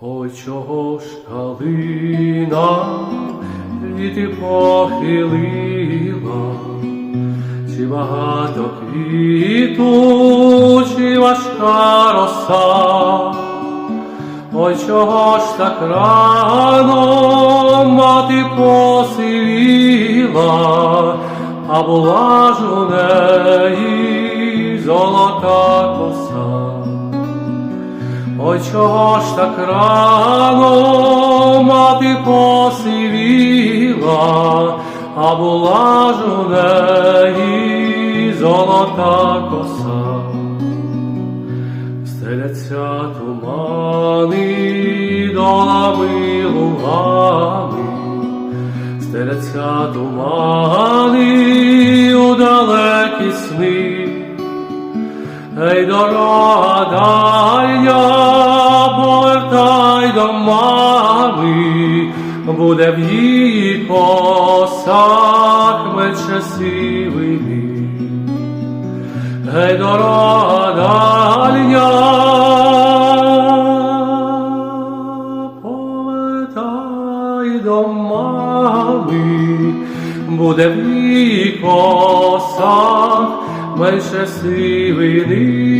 Ой, чого ж калина квіти похилила, чи багато квіту, чи важка роса, ой, чого ж так рано мати посивіла, а була ж у неї Чого ж так рано мати посивіла, а була ж у неї золота коса. Стеляться тумани долами лугами, стеляться тумани у далекі сни. Ей, дорога дальня, повертай до мами, буде в її косах менше сивини. Ей, дорога дальня, повертай до мами, буде в її косах менше сивини.